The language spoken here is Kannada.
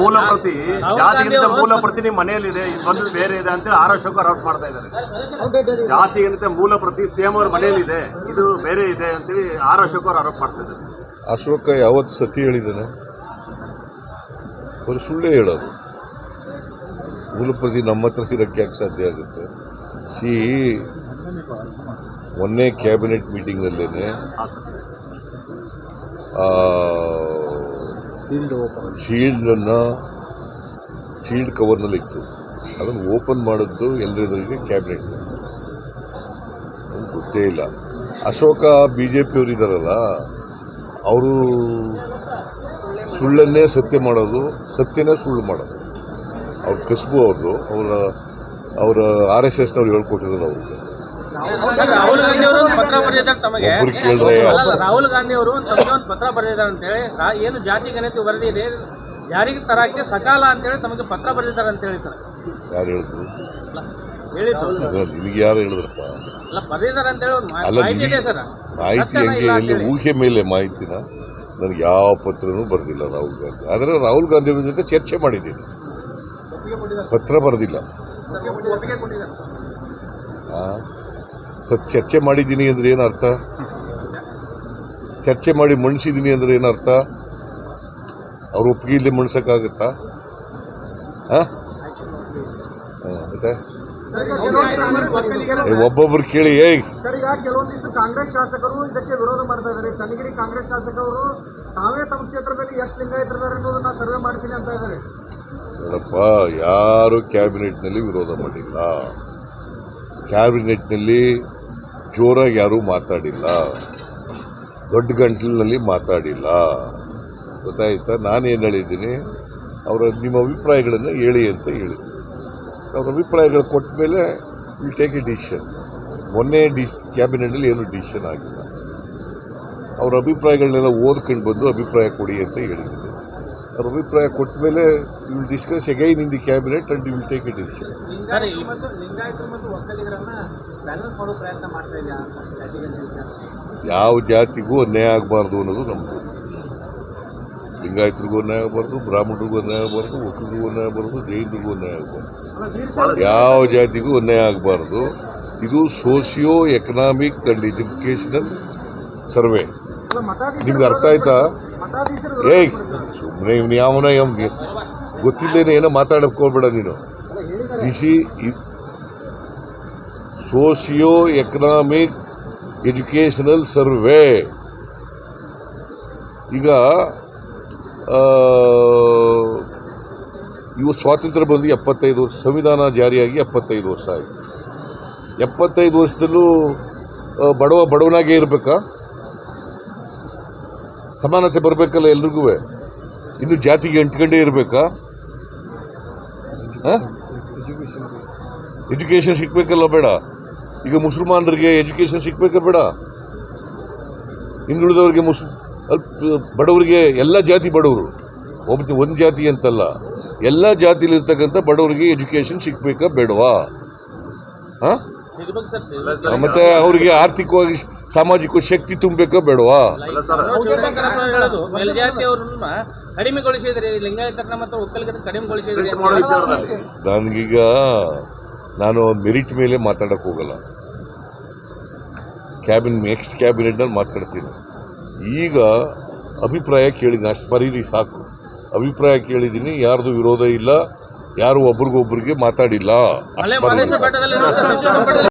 ಮೂಲ ಪ್ರತಿ ಜಾತಿಗಿಂತ ಮೂಲ ಪ್ರತಿ ನಿಮ್ಮ ಮನೆಯಲ್ಲಿದೆ ಇದು ಬಂದು ಬೇರೆ ಇದೆ ಅಂತೇಳಿ ಆರ್ ಅಶೋಕ್ ಆರೋಪ ಮಾಡ್ತಾ ಇದ್ದಾರೆ. ಜಾತಿಗಿಂತ ಮೂಲ ಪ್ರತಿ ಸಿಎಂ ಅವ್ರ ಮನೆಯಲ್ಲಿದೆ ಇದು ಬೇರೆ ಇದೆ ಅಂತೇಳಿ ಆರ್ ಅವ್ರು ಆರೋಪ ಮಾಡ್ತಾ ಇದ್ದಾರೆ. ಅಶೋಕ ಯಾವತ್ತು ಸತಿ ಹೇಳಿದ್ದಾನೆ? ಅವರು ಸುಳ್ಳೇ ಹೇಳೋದು. ಮೂಲಪ್ರತಿ ನಮ್ಮ ಹತ್ರ ಇರೋಕ್ಕೆ ಯಾಕೆ ಸಾಧ್ಯ ಆಗುತ್ತೆ? ಸಿ ಮೊನ್ನೆ ಕ್ಯಾಬಿನೆಟ್ ಮೀಟಿಂಗ್ನಲ್ಲೇ ಶೀಲ್ಡನ್ನು ಶೀಲ್ಡ್ ಕವರ್ನಲ್ಲಿ ಇತ್ತು. ಅದನ್ನು ಓಪನ್ ಮಾಡಿದ್ದು ಎಲ್ಲರಿಗೆ ಕ್ಯಾಬಿನೆಟ್. ಗೊತ್ತೇ ಇಲ್ಲ. ಅಶೋಕ ಬಿ ಜೆ ಪಿಯವರು ಇದ್ದಾರಲ್ಲ ಅವರು ಸುಳ್ಳನ್ನೇ ಸತ್ಯ ಮಾಡೋದು, ಸತ್ಯನೇ ಸುಳ್ಳು ಮಾಡೋದು. ಅವ್ರ ಕಸಬು ಅವರು, ಅವರ ಅವರ ಆರ್ ಎಸ್ ಎಸ್ನವ್ರು ಹೇಳ್ಕೊಟ್ಟಿರೋದು ಅವ್ರಿಗೆ ರಾಹುಲ್ ಗಾಂಧಿ ಅವರು ಪತ್ರ ಬರೆದಿದ್ದಾರೆ ತಮಗೆ. ರಾಹುಲ್ ಗಾಂಧಿ ಅವರು ತಮಗೆ ಒಂದು ಪತ್ರ ಬರೆದಿದ್ದಾರೆ ಅಂತ ಹೇಳಿ ಏನು ಜಾತಿ ಗಣತಿ ವರದಿ ಇದೆ ಜಾರಿಗೆ ತರಕ್ಕೆ ಸಕಾಲ ಅಂತೇಳಿ ತಮಗೆ ಪತ್ರ ಬರೆದಿದ್ದಾರೆ ಅಂತ ಹೇಳಿ ಸರ್. ಯಾರು ಹೇಳಿದ್ರು? ನಿಮಗೆ ಯಾರು ಹೇಳಿದ್ರಪ್ಪ? ಅಲ್ಲ ಮಾಹಿತಿ ಹೆಂಗೆ ಇಲ್ಲ ಎಲ್ಲಿ ಊಹೆ ಮೇಲೆ ಮಾಹಿತಿನ ನನಗೆ ಯಾವ ಪತ್ರನೂ ಬರೆದಿಲ್ಲ ರಾಹುಲ್ ಗಾಂಧಿ. ಆದರೆ ರಾಹುಲ್ ಗಾಂಧಿ ಅವ್ರ ಜೊತೆ ಚರ್ಚೆ ಮಾಡಿದ್ದೀನಿ. ಪತ್ರ ಬರೆದಿಲ್ಲ. ಚರ್ಚೆ ಮಾಡಿದ್ದೀನಿ ಅಂದ್ರೆ ಏನು ಅರ್ಥ? ಚರ್ಚೆ ಮಾಡಿ ಮಣಿಸಿದ್ದೀನಿ ಅಂದ್ರೆ ಏನು ಅರ್ಥ? ಅವ್ರ ಒಪ್ಪಿಗೆ ಇಲ್ಲಿ ಮಣ್ಸಕ್ಕಾಗತ್ತಾ? ಹಾಂ? ಮತ್ತೆ? ಒಬ್ಬೊಬ್ರು ಕೇಳಿ ಏಯ್! ಕೆಲವೊಂದಿಷ್ಟು ಕಾಂಗ್ರೆಸ್ ಶಾಸಕರು ಇದಕ್ಕೆ ವಿರೋಧ ಮಾಡ್ತಾ ಇದ್ದಾರೆ. ಚನ್ನಗಿರಿ ಕಾಂಗ್ರೆಸ್ ಶಾಸಕರು ತಾವೇ ತಮ್ಮ ಕ್ಷೇತ್ರದಲ್ಲಿ ಎಷ್ಟು ಲಿಂಗಾಯತರಿದ್ದಾರೆ ಅನ್ನೋದನ್ನ ಸರ್ವೆ ಮಾಡ್ತೀನಿ ಅಂತ ಇದ್ದಾರೆ. ನೋಡಪ್ಪ ಯಾರು ಕ್ಯಾಬಿನೆಟ್ನಲ್ಲಿ ವಿರೋಧ ಮಾಡಿಲ್ಲ. ಕ್ಯಾಬಿನೆಟ್ನಲ್ಲಿ ಜೋರಾಗಿ ಯಾರೂ ಮಾತಾಡಿಲ್ಲ. ದೊಡ್ಡ ಗಂಟಲಿನಲ್ಲಿ ಮಾತಾಡಿಲ್ಲ. ಗೊತ್ತಾಯ್ತಾ? ನಾನೇನು ಹೇಳಿದ್ದೀನಿ? ಅವರ ನಿಮ್ಮ ಅಭಿಪ್ರಾಯಗಳನ್ನು ಹೇಳಿ ಅಂತ ಹೇಳಿದ್ದೀನಿ ಅವ್ರ ಅಭಿಪ್ರಾಯಗಳು ಕೊಟ್ಟ ಮೇಲೆ ವಿಲ್ ಟೇಕ್ ಎ ಡಿಸಿಷನ್ ಮೊನ್ನೆ ಡಿಸ್ ಕ್ಯಾಬಿನೆಟಲ್ಲಿ ಏನು ಡಿಸಿಷನ್ ಆಗಿಲ್ಲ. ಅವರ ಅಭಿಪ್ರಾಯಗಳನ್ನೆಲ್ಲ ಓದ್ಕೊಂಡು ಬಂದು ಅಭಿಪ್ರಾಯ ಕೊಡಿ ಅಂತ ಹೇಳಿದ್ದೀನಿ. ಅಭಿಪ್ರಾಯ ಕೊಟ್ಟ ಮೇಲೆ you will discuss again in the cabinet and you will take a decision ಯಾವ ಜಾತಿಗೂ ಅನ್ಯಾಯ ಆಗಬಾರ್ದು ಅನ್ನೋದು ನಮ್ಮದು ಲಿಂಗಾಯತರಿಗೂ ಅನ್ಯಾಯ ಆಗಬಾರ್ದು ಬ್ರಾಹ್ಮಣರಿಗೂ ಅನ್ಯಾಯ ಆಗಬಾರ್ದು ಒಕ್ಕಲಿಗೂ ಅನ್ಯಾಯ ಆಗಬಾರ್ದು ಜೈನರಿಗೂ ಅನ್ಯಾಯ ಆಗಬಾರ್ದು. ಯಾವ ಜಾತಿಗೂ ಅನ್ಯಾಯ ಆಗಬಾರ್ದು. ಇದು socio economic and educational survey ನಿಮ್ಗೆ ಅರ್ಥ ಆಯ್ತಾ? ಏಯ್ ಸುಮ್ಮನೆ ಇವ್ನು ಯಾವನ ಯಮ್ಗೆ ಗೊತ್ತಿಲ್ಲೇನೆ ಏನೋ ಮಾತಾಡಕ್ಕೆ ಹೋಗ್ಬೇಡ ನೀನು. ಬಿಸಿ ಸೋಷಿಯೋ ಎಕನಾಮಿಕ್ ಎಜುಕೇಷನಲ್ ಸರ್ವೆ. ಈಗ ಇವು ಸ್ವಾತಂತ್ರ್ಯ ಬಂದು ಎಪ್ಪತ್ತೈದು ವರ್ಷ ಸಂವಿಧಾನ ಜಾರಿಯಾಗಿ ಎಪ್ಪತ್ತೈದು ವರ್ಷ ಆಯಿತು. ಎಪ್ಪತ್ತೈದು ವರ್ಷದಲ್ಲೂ ಬಡವ ಬಡವನಾಗೇ ಇರಬೇಕಾ? ಸಮಾನತೆ ಬರಬೇಕಲ್ಲ ಎಲ್ರಿಗೂ? ಇನ್ನು ಜಾತಿಗೆ ಅಂಟ್ಕೊಂಡೇ ಇರಬೇಕಾ? ಎಜುಕೇಷನ್ ಸಿಗ್ಬೇಕಲ್ಲ ಬೇಡ. ಈಗ ಮುಸಲ್ಮಾನರಿಗೆ ಎಜುಕೇಷನ್ ಸಿಗ್ಬೇಕಾ ಬೇಡ? ಹಿಂದುಳಿದವರಿಗೆ ಮುಸ್ ಬಡವರಿಗೆ ಎಲ್ಲ ಜಾತಿ ಬಡವರು. ಒಬ್ಬ ಒಂದು ಜಾತಿ ಅಂತಲ್ಲ. ಎಲ್ಲ ಜಾತಿಲಿರ್ತಕ್ಕಂಥ ಬಡವರಿಗೆ ಎಜುಕೇಷನ್ ಸಿಗ್ಬೇಕಾ ಬೇಡವಾ? ಹಾಂ. ಮತ್ತೆ ಅವರಿಗೆ ಆರ್ಥಿಕವಾಗಿ ಸಾಮಾಜಿಕ ಶಕ್ತಿ ತುಂಬಬೇಕಾ ಬೇಡವಾ? ನನಗೀಗ ನಾನು ಮೆರಿಟ್ ಮೇಲೆ ಮಾತಾಡಕ್ಕೆ ಹೋಗಲ್ಲ. ಕ್ಯಾಬಿನ್ ನೆಕ್ಸ್ಟ್ ಕ್ಯಾಬಿನೆಟ್ನಲ್ಲಿ ಮಾತಾಡ್ತೀನಿ. ಈಗ ಅಭಿಪ್ರಾಯ ಕೇಳಿದ್ದೀನಿ. ಅಷ್ಟು ಬರೀರಿ ಸಾಕು. ಅಭಿಪ್ರಾಯ ಕೇಳಿದ್ದೀನಿ. ಯಾರ್ದು ವಿರೋಧ ಇಲ್ಲ ಯಾರು ಒಬ್ರಿಗೊಬ್ರಿಗೆ ಮಾತಾಡಿಲ್ಲ.